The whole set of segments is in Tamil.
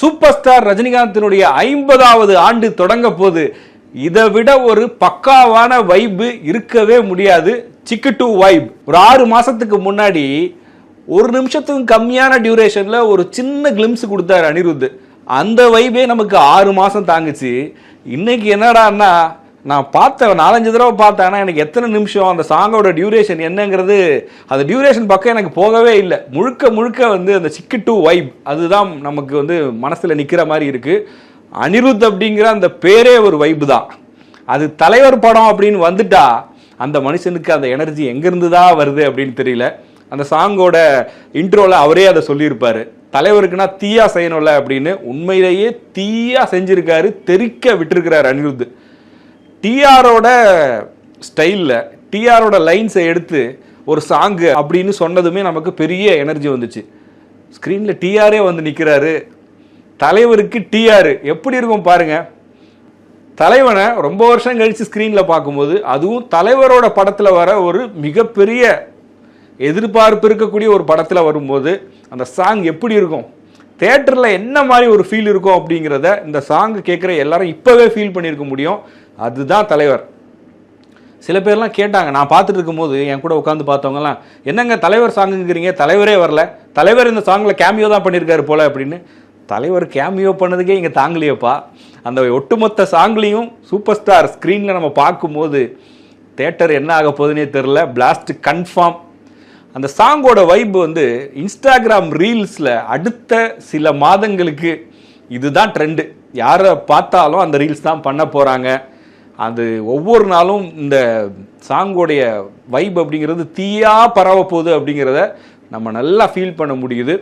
சூப்பர் ஸ்டார் ரஜினிகாந்தினுடைய ஐம்பதாவது ஆண்டு தொடங்க போது இதை விட ஒரு பக்காவான வைப்பு இருக்கவே முடியாது. சிக்கு டு வைப். ஒரு ஆறு மாசத்துக்கு முன்னாடி ஒரு நிமிஷத்துக்கும் கம்மியான டியூரேஷன்ல ஒரு சின்ன கிளிம்ஸ் கொடுத்தாரு அனிருத். அந்த வைபே நமக்கு ஆறு மாசம் தாங்குச்சு. இன்னைக்கு என்னடான்னா நான் பார்த்த நாலஞ்சு தடவை பார்த்தேன் எனக்கு எத்தனை நிமிஷம் அந்த சாங்கோட டியூரேஷன் என்னங்கிறது அந்த டியூரேஷன் பக்கம் எனக்கு போகவே இல்லை. முழுக்க முழுக்க வந்து அந்த சிக்கு டு வைப் அதுதான் நமக்கு வந்து மனசில் நிற்கிற மாதிரி இருக்குது அனிருத் அப்படிங்கிற அந்த பேரே ஒரு வைப்பு தான். அது தலைவர் படம் அப்படின்னு வந்துட்டா அந்த மனுஷனுக்கு அந்த எனர்ஜி எங்கேருந்து தான் வருது அப்படின்னு தெரியல. அந்த சாங்கோட இன்ட்ரோவில் அவரே அதை சொல்லியிருப்பார். தலைவருக்குன்னா தீயா செய்யணும்ல அப்படின்னு உண்மையிலேயே தீயா செஞ்சிருக்காரு தெறிக்க விட்டுருக்கிறார் அனிருத். டிஆரோட ஸ்டைலில் டிஆரோட லைன்ஸை எடுத்து ஒரு சாங்கு அப்படின்னு சொன்னதுமே நமக்கு பெரிய எனர்ஜி வந்துச்சு. ஸ்க்ரீனில் டிஆரே வந்து நிற்கிறாரு தலைவருக்கு டிஆர் எப்படி இருக்கும் பாருங்க. தலைவனை ரொம்ப வருஷம் கழிச்சு ஸ்க்ரீனில் பார்க்கும்போது அதுவும் தலைவரோட படத்தில் வர ஒரு மிகப்பெரிய எதிர்பார்ப்பு இருக்கக்கூடிய ஒரு படத்தில் வரும்போது அந்த சாங் எப்படி இருக்கும்? தேட்டரில் என்ன மாதிரி ஒரு ஃபீல் இருக்கும் அப்படிங்கிறத இந்த சாங் கேட்குற எல்லாரும் இப்போவே ஃபீல் பண்ணியிருக்க முடியும். அதுதான் தலைவர். சில பேர்லாம் கேட்டாங்க நான் பார்த்துட்டு இருக்கும்போது என் கூட உட்காந்து பார்த்தவங்கலாம் என்னங்க தலைவர் சாங்குங்கிறீங்க? தலைவரே வரல. தலைவர் இந்த சாங்கில் கேமியோ தான் பண்ணியிருக்காரு போல அப்படின்னு. தலைவர் கேமியோ பண்ணதுக்கே இங்கே தாங்கலையப்பா. அந்த ஒட்டுமொத்த சாங்லேயும் சூப்பர் ஸ்டார் ஸ்க்ரீனில் நம்ம பார்க்கும்போது தேட்டர் என்ன ஆக போகுதுன்னே தெரில. பிளாஸ்ட் கன்ஃபார்ம் அந்த சாங்கோட வைப் வந்து இன்ஸ்டாகிராம் ரீல்ஸில் அடுத்த சில மாதங்களுக்கு இதுதான் ட்ரெண்டு யாரை பார்த்தாலும் அந்த ரீல்ஸ் தான் பண்ண போகிறாங்க அது ஒவ்வொரு நாளும் இந்த சாங்கோடைய வைப் அப்படிங்கிறது தீயா பரவ போகுது அப்படிங்கிறத நம்ம நல்லா ஃபீல் பண்ண முடியுது.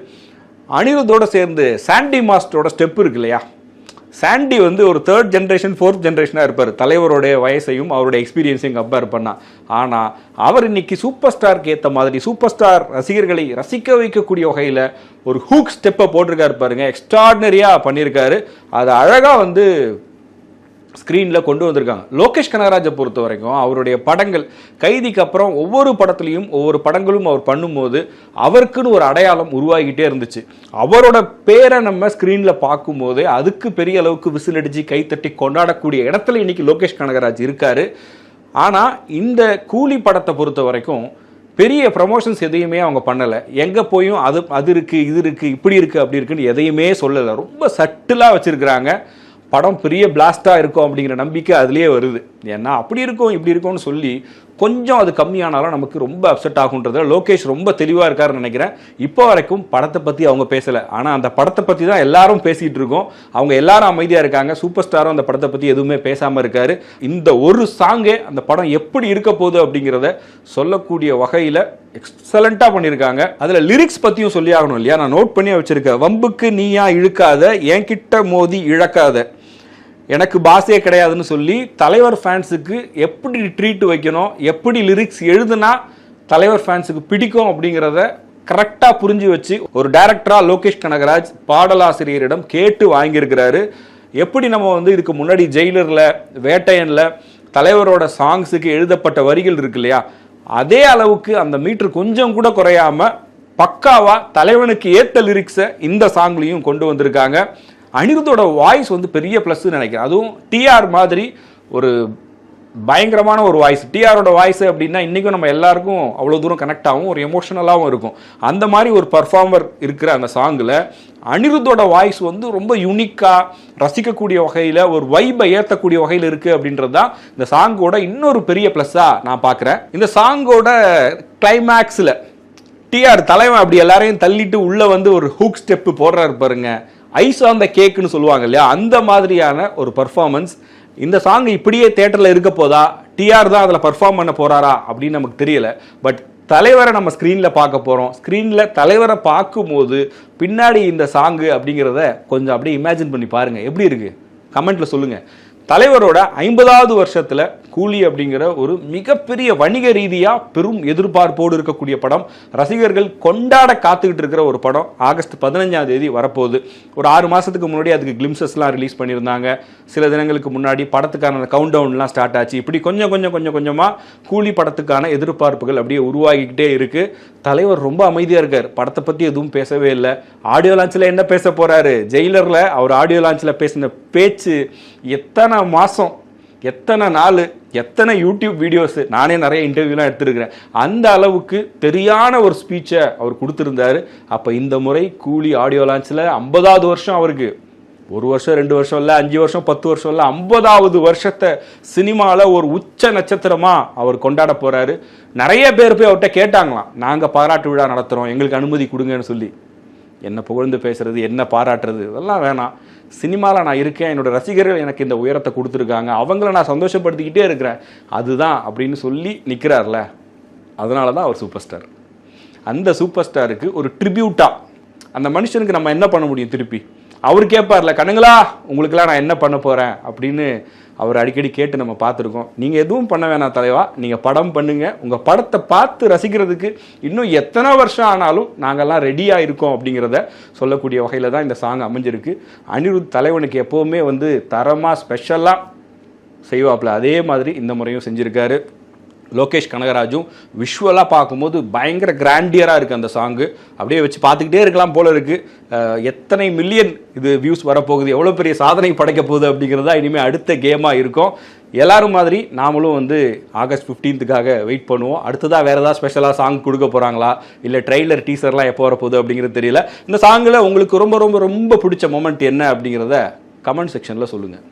அனிருத்தோடு சேர்ந்து சாண்டி மாஸ்டரோட ஸ்டெப் இருக்கு இல்லையா? சாண்டி வந்து ஒரு தேர்ட் ஜென்ரேஷன் ஃபோர்த் ஜென்ரேஷனாக இருப்பார். தலைவருடைய வயசையும் அவருடைய எக்ஸ்பீரியன்ஸையும் கம்பேர் பண்ணால் ஆனால் அவர் இன்னைக்கு சூப்பர் ஸ்டாருக்கு ஏற்ற மாதிரி சூப்பர் ஸ்டார் ரசிகர்களை ரசிக்க வைக்கக்கூடிய வகையில் ஒரு ஹூக் ஸ்டெப்பை போட்டிருக்காரு பாருங்க. எக்ஸ்ட்ராடினரியாக பண்ணியிருக்காரு அது அழகாக வந்து ஸ்க்ரீனில் கொண்டு வந்திருக்காங்க. லோகேஷ் கனகராஜை பொறுத்த வரைக்கும் அவருடைய படங்கள் கைதிக்கு அப்புறம் ஒவ்வொரு படத்துலையும் ஒவ்வொரு படங்களும் அவர் பண்ணும்போது அவருக்குன்னு ஒரு அடையாளம் உருவாகிட்டே இருந்துச்சு. அவரோட பேரை நம்ம ஸ்க்ரீனில் பார்க்கும்போது அதுக்கு பெரிய அளவுக்கு விசில் அடித்து கைத்தட்டி கொண்டாடக்கூடிய இடத்துல இன்னைக்கு லோகேஷ் கனகராஜ் இருக்காரு. ஆனால் இந்த கூலி படத்தை பொறுத்த வரைக்கும் பெரிய ப்ரமோஷன்ஸ் எதையுமே அவங்க பண்ணலை. எங்கே போயும் அது அது இருக்குது இது இருக்குது இப்படி இருக்குது அப்படி இருக்குன்னு எதையுமே சொல்லலை. ரொம்ப சட்டிலாக வச்சுருக்கிறாங்க. படம் பெரிய பிளாஸ்டாக இருக்கும் அப்படிங்கிற நம்பிக்கை அதுலேயே வருது. ஏன்னா அப்படி இருக்கும் இப்படி இருக்கும்னு சொல்லி கொஞ்சம் அது கம்மியானாலும் நமக்கு ரொம்ப அப்செட் ஆகுன்றத லோகேஷ் ரொம்ப தெளிவாக இருக்காருன்னு நினைக்கிறேன். இப்போ வரைக்கும் படத்தை பற்றி அவங்க பேசலை. ஆனால் அந்த படத்தை பற்றி தான் எல்லாரும் பேசிகிட்டு இருக்கோம். அவங்க எல்லாரும் அமைதியாக இருக்காங்க. சூப்பர் ஸ்டாரும் அந்த படத்தை பற்றி எதுவுமே பேசாமல் இருக்காரு. இந்த ஒரு சாங்கே அந்த படம் எப்படி இருக்க போகுது அப்படிங்கிறத சொல்லக்கூடிய வகையில் எக்ஸலண்ட்டாக பண்ணியிருக்காங்க. அதில் லிரிக்ஸ் பற்றியும் சொல்லி ஆகணும் இல்லையா? நான் நோட் பண்ணி வச்சுருக்கேன். வம்புக்கு நீயா இழுக்காத என்கிட்ட மோதி இழக்காத. எனக்கு பாஸே கிடையாதுன்னு சொல்லி தலைவர் ஃபேன்ஸுக்கு எப்படி ட்ரீட் வைக்கணும் எப்படி லிரிக்ஸ் எழுதுனா தலைவர் ஃபேன்ஸுக்கு பிடிக்கும் அப்படிங்கிறத கரெக்டாக புரிஞ்சு வச்சு ஒரு டைரக்டராக லோகேஷ் கனகராஜ் பாடலாசிரியரிடம் கேட்டு வாங்கியிருக்கிறாரு. எப்படி நம்ம வந்து இதுக்கு முன்னாடி ஜெயிலரில் வேட்டையனில் தலைவரோட சாங்ஸுக்கு எழுதப்பட்ட வரிகள் இருக்கு இல்லையா? அதே அளவுக்கு அந்த மீட்ரு கொஞ்சம் கூட குறையாம பக்காவாக தலைவனுக்கு ஏற்ற லிரிக்ஸை இந்த சாங்லையும் கொண்டு வந்திருக்காங்க. அனிருத்தோட வாய்ஸ் வந்து பெரிய ப்ளஸ்ன்னு நினைக்கிறேன். அதுவும் டிஆர் மாதிரி ஒரு பயங்கரமான ஒரு வாய்ஸ் டிஆரோட வாய்ஸ் அப்படின்னா இன்றைக்கும் நம்ம எல்லாருக்கும் அவ்வளோ தூரம் கனெக்ட் ஆகும் ஒரு எமோஷனலாகவும் இருக்கும். அந்த மாதிரி ஒரு பர்ஃபார்மர் இருக்கிற அந்த சாங்கில் அனிருத்தோட வாய்ஸ் வந்து ரொம்ப யூனிக்காக ரசிக்கக்கூடிய வகையில் ஒரு வைபை ஏற்றக்கூடிய வகையில் இருக்குது அப்படின்றது தான் இந்த சாங்கோட இன்னொரு பெரிய ப்ளஸ்ஸாக நான் பார்க்குறேன். இந்த சாங்கோட கிளைமேக்ஸில் டிஆர் தலைவன் அப்படி எல்லாரையும் தள்ளிட்டு உள்ளே வந்து ஒரு ஹூக் ஸ்டெப்பு போடுறாரு பாருங்கள் ஐஸ் ஆன் த கேக்குன்னு சொல்லுவாங்க இல்லையா? அந்த மாதிரியான ஒரு பர்ஃபார்மன்ஸ் இந்த சாங் இப்படியே தேட்டரில் இருக்க போதா? டிஆர் தான் அதில் பர்ஃபார்ம் பண்ண போகிறாரா அப்படின்னு நமக்கு தெரியல. பட் தலைவரை நம்ம ஸ்க்ரீனில் பார்க்க போகிறோம் ஸ்க்ரீனில் தலைவரை பார்க்கும்போது பின்னாடி இந்த சாங்கு அப்படிங்கிறத கொஞ்சம் அப்படியே இமேஜின் பண்ணி பாருங்கள் எப்படி இருக்குது கமெண்ட்டில் சொல்லுங்கள் தலைவரோட ஐம்பதாவது வருஷத்துல கூலி அப்படிங்கிற ஒரு மிகப்பெரிய வணிக ரீதியா பெரும் எதிர்பார்ப்போடு இருக்கக்கூடிய படம். ரசிகர்கள் கொண்டாட காத்துக்கிட்டு இருக்கிற ஒரு படம். ஆகஸ்ட் பதினஞ்சாம் தேதி வரப்போகுது. ஒரு ஆறு மாசத்துக்கு முன்னாடி அதுக்கு கிளிம்சஸ்லாம் ரிலீஸ் பண்ணியிருந்தாங்க. சில தினங்களுக்கு முன்னாடி படத்துக்கான கவுண்ட் டவுன்லாம் ஸ்டார்ட் ஆச்சு. இப்படி கொஞ்சம் கொஞ்சம் கொஞ்சம் கொஞ்சமா கூலி படத்துக்கான எதிர்பார்ப்புகள் அப்படியே உருவாகிக்கிட்டே இருக்கு. தலைவர் ரொம்ப அமைதியாக இருக்கார். படத்தை பற்றி எதுவும் பேசவே இல்லை. ஆடியோ லான்ச்சில் என்ன பேச போகிறாரு ஜெயிலரில் அவர் ஆடியோ லான்ச்சில் பேசின பேச்சு எத்தனை மாதம் எத்தனை நாள் எத்தனை யூடியூப் வீடியோஸ் நானே நிறைய இன்டர்வியூலாம் எடுத்துருக்கிறேன். அந்த அளவுக்கு தெரியான ஒரு ஸ்பீச்சை அவர் கொடுத்துருந்தாரு. அப்போ இந்த முறை கூலி ஆடியோ லான்ச்சில் ஐம்பதாவது வருஷம் அவருக்கு. ஒரு வருஷம் ரெண்டு வருஷம் இல்லை அஞ்சு வருஷம் பத்து வருஷம் இல்லை ஐம்பதாவது வருஷத்தை சினிமாவில் ஒரு உச்ச நட்சத்திரமாக அவர் கொண்டாட போகிறாரு நிறைய பேர் போய் அவர்கிட்ட கேட்டாங்களாம். நாங்கள் பாராட்டு விழா நடத்துகிறோம் எங்களுக்கு அனுமதி கொடுங்கன்னு சொல்லி. என்ன புகழ்ந்து பேசுறது என்ன பாராட்டுறது இதெல்லாம் வேணாம். சினிமாவில் நான் இருக்கேன் என்னோடய ரசிகர்கள் எனக்கு இந்த உயரத்தை கொடுத்துருக்காங்க அவங்கள நான் சந்தோஷப்படுத்திக்கிட்டே இருக்கிறேன். அதுதான் அப்படின்னு சொல்லி நிற்கிறார்ல அதனால தான் அவர் சூப்பர் ஸ்டார். அந்த சூப்பர் ஸ்டாருக்கு ஒரு ட்ரிபியூட்டாக அந்த மனுஷனுக்கு நம்ம என்ன பண்ண முடியும் திருப்பி? அவர் கேட்பார்ல கண்ணுங்களா உங்களுக்கெல்லாம் நான் என்ன பண்ண போகிறேன் அப்படின்னு அவர் அடிக்கடி கேட்டு நம்ம பார்த்துருக்கோம். நீங்கள் எதுவும் பண்ண வேணாம் தலைவா நீங்கள் படம் பண்ணுங்கள் உங்கள் படத்தை பார்த்து ரசிக்கிறதுக்கு இன்னும் எத்தனை வருஷம் ஆனாலும் நாங்கள்லாம் ரெடியாக இருக்கோம் அப்படிங்கிறத சொல்லக்கூடிய வகையில் தான் இந்த சாங் அமைஞ்சிருக்கு. அனிருத் தலைவனுக்கு எப்போவுமே வந்து தரமாக ஸ்பெஷலாக செய்வாப்பில் அதே மாதிரி இந்த முறையும் செஞ்சுருக்காரு. லோகேஷ் கனகராஜும் விஷுவலாக பார்க்கும்போது பயங்கர கிராண்டியராக இருக்குது அந்த சாங்கு அப்படியே வச்சு பார்த்துக்கிட்டே இருக்கலாம் போல இருக்குது எத்தனை மில்லியன் இது வியூஸ் வரப்போகுது எவ்வளோ பெரிய சாதனை படைக்க போகுது அப்படிங்கிறதா இனிமேல் அடுத்த கேமாக இருக்கும். எல்லாரும் மாதிரி நாமளும் வந்து ஆகஸ்ட் ஃபிஃப்டீன்த்துக்காக வெயிட் பண்ணுவோம். அடுத்ததாக வேறு ஏதாவது ஸ்பெஷலாக சாங் கொடுக்க போகிறாங்களா இல்லை ட்ரெய்லர் டீசர்லாம் எப்போ வரப்போகுது அப்படிங்கிறது தெரியல. இந்த சாங்கில் உங்களுக்கு ரொம்ப ரொம்ப ரொம்ப பிடிச்ச மொமெண்ட் என்ன அப்படிங்கிறத கமெண்ட் செக்ஷனில் சொல்லுங்கள்